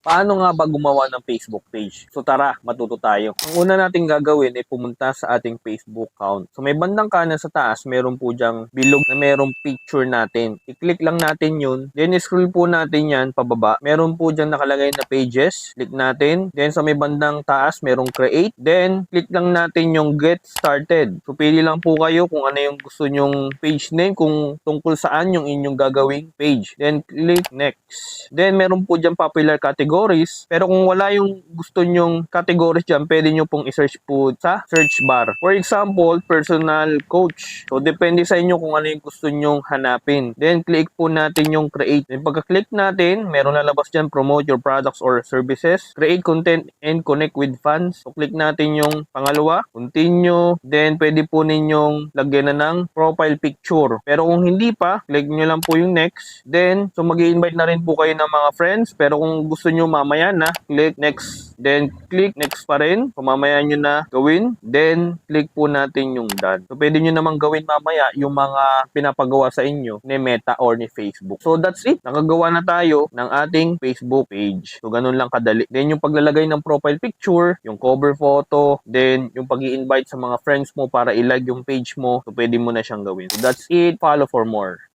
Paano nga ba gumawa ng Facebook page? So tara, matuto tayo. Ang una nating gagawin ay pumunta sa ating Facebook account. So may bandang kanan sa taas, meron po diyang bilog na merong picture natin. I-click lang natin yun. Then scroll po natin yan pababa. Meron po dyan nakalagay na pages. Click natin. Then sa may bandang taas, merong create. Then click lang natin yung get started. So pili lang po kayo kung ano yung gusto nyong page name, kung tungkol saan yung inyong gagawing page. Then click next. Then meron po dyan popular categories. Pero kung wala yung gusto nyong categories dyan, pwede nyo pong i-search po sa search bar. For example, personal coach. So depende sa inyo kung ano yung gusto nyong hanapin. Then click po natin yung create. Then pagka-click natin, meron lalabas dyan promote your products or services, create content and connect with fans. So click natin yung pangalawa, continue. Then pwede po ninyong lagyan na ng profile picture. Pero kung hindi pa, click nyo lang po yung next. Then, so mag invite na rin po kayo ng mga friends. Pero kung gusto nyo mamaya na, click next. Then, click next pa rin. Kung mamaya nyo na gawin. Then, click po natin yung done. So, pwede nyo namang gawin mamaya yung mga pinapagawa sa inyo ni Meta or ni Facebook. So, that's it. Nakagawa na tayo ng ating Facebook page. So, ganun lang kadali. Then, yung paglalagay ng profile picture, yung cover photo, then, yung pag invite sa mga friends mo para i-like yung page mo, so, pwede mo na siyang gawin. So, that's it. Follow for more.